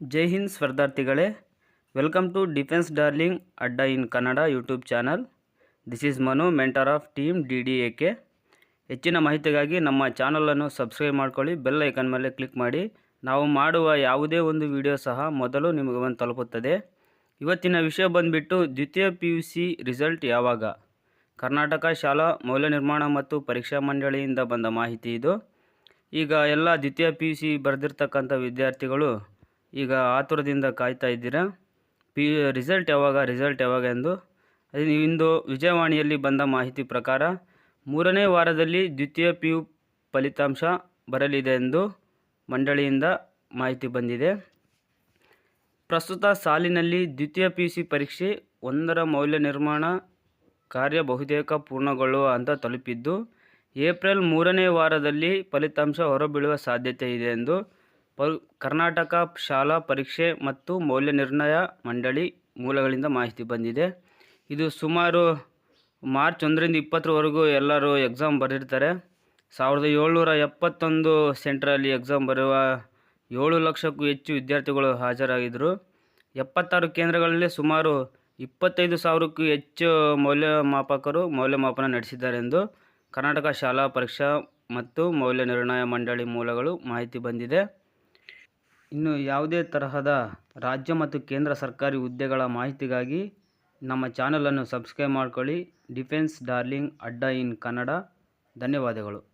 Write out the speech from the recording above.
Jai Hind ಸ್ಪರ್ಧಾರ್ಥಿಗಳೇ. Welcome to defence darling Adda in Kannada YouTube channel. This is Manu, mentor of team D D A K. ಹೆಚ್ಚಿನ ಮಾಹಿತಿಗಾಗಿ ನಮ್ಮ ಚಾನಲನ್ನು subscribe ಮಾಡ್ಕೊಳ್ಳಿ, bell icon ಮೇಲೆ click ಮಾಡಿ. ನಾವು ಮಾಡುವ ಯಾವುದೇ ಒಂದು ವಿಡಿಯೋ ಸಹ ಮೊದಲು ನಿಮಗೆ ಬಂದು ತಲುಪುತ್ತದೆ. ಇವತ್ತಿನ ವಿಷಯ ಬಂದುಬಿಟ್ಟು ದ್ವಿತೀಯ ಪಿ ಯು ಸಿ ರಿಸಲ್ಟ್ ಯಾವಾಗ? ಕರ್ನಾಟಕ ಶಾಲಾ ಮೌಲ್ಯ ನಿರ್ಮಾಣ ಮತ್ತು ಪರೀಕ್ಷಾ ಮಂಡಳಿಯಿಂದ ಬಂದ ಮಾಹಿತಿ ಇದು. ಈಗ ಎಲ್ಲ ದ್ವಿತೀಯ ಪಿ ಯು ಸಿ ಬರೆದಿರ್ತಕ್ಕಂಥ ವಿದ್ಯಾರ್ಥಿಗಳು ಈಗ ಆತುರದಿಂದ ಕಾಯ್ತಾ ಇದ್ದೀರಾ? ಪಿ ರಿಸಲ್ಟ್ ಯಾವಾಗ ರಿಸಲ್ಟ್ ಯಾವಾಗ ಎಂದು? ಇಂದು ವಿಜಯವಾಣಿಯಲ್ಲಿ ಬಂದ ಮಾಹಿತಿ ಪ್ರಕಾರ ಮೂರನೇ ವಾರದಲ್ಲಿ ದ್ವಿತೀಯ ಪಿ ಯು ಫಲಿತಾಂಶ ಬರಲಿದೆ ಎಂದು ಮಂಡಳಿಯಿಂದ ಮಾಹಿತಿ ಬಂದಿದೆ. ಪ್ರಸ್ತುತ ಸಾಲಿನಲ್ಲಿ ದ್ವಿತೀಯ ಪಿ ಯು ಸಿ ಪರೀಕ್ಷೆ ಒಂದರ ಮೌಲ್ಯ ನಿರ್ಮಾಣ ಕಾರ್ಯ ಬಹುತೇಕ ಪೂರ್ಣಗೊಳ್ಳುವ ಹಂತ ತಲುಪಿದ್ದು, ಏಪ್ರಿಲ್ ಮೂರನೇ ವಾರದಲ್ಲಿ ಫಲಿತಾಂಶ ಹೊರಬೀಳುವ ಸಾಧ್ಯತೆ ಇದೆ ಎಂದು ಕರ್ನಾಟಕ ಶಾಲಾ ಪರೀಕ್ಷೆ ಮತ್ತು ಮೌಲ್ಯನಿರ್ಣಯ ಮಂಡಳಿ ಮೂಲಗಳಿಂದ ಮಾಹಿತಿ ಬಂದಿದೆ. ಇದು ಸುಮಾರು ಮಾರ್ಚ್ ಒಂದರಿಂದ ಇಪ್ಪತ್ತರವರೆಗೂ ಎಲ್ಲರೂ ಎಕ್ಸಾಮ್ ಬರೆದಿರ್ತಾರೆ. ಸಾವಿರದ ಏಳ್ನೂರ ಎಪ್ಪತ್ತೊಂದು ಸೆಂಟ್ರಲ್ಲಿ ಎಕ್ಸಾಮ್ ಬರೆಯುವ ಏಳು ಲಕ್ಷಕ್ಕೂ ಹೆಚ್ಚು ವಿದ್ಯಾರ್ಥಿಗಳು ಹಾಜರಾಗಿದ್ದರು. ಎಪ್ಪತ್ತಾರು ಕೇಂದ್ರಗಳಲ್ಲಿ ಸುಮಾರು ಇಪ್ಪತ್ತೈದು ಸಾವಿರಕ್ಕೂ ಹೆಚ್ಚು ಮೌಲ್ಯಮಾಪಕರು ಮೌಲ್ಯಮಾಪನ ನಡೆಸಿದ್ದಾರೆ ಎಂದು ಕರ್ನಾಟಕ ಶಾಲಾ ಪರೀಕ್ಷಾ ಮತ್ತು ಮೌಲ್ಯ ನಿರ್ಣಯ ಮಂಡಳಿ ಮೂಲಗಳು ಮಾಹಿತಿ ಬಂದಿದೆ. ಇನ್ನು ಯಾವುದೇ ತರಹದ ರಾಜ್ಯ ಮತ್ತು ಕೇಂದ್ರ ಸರ್ಕಾರಿ ಹುದ್ದೆಗಳ ಮಾಹಿತಿಗಾಗಿ ನಮ್ಮ ಚಾನಲನ್ನು ಸಬ್ಸ್ಕ್ರೈಬ್ ಮಾಡ್ಕೊಳ್ಳಿ. ಡಿಫೆನ್ಸ್ ಡಾರ್ಲಿಂಗ್ ಅಡ್ಡ ಇನ್ ಕನ್ನಡ. ಧನ್ಯವಾದಗಳು.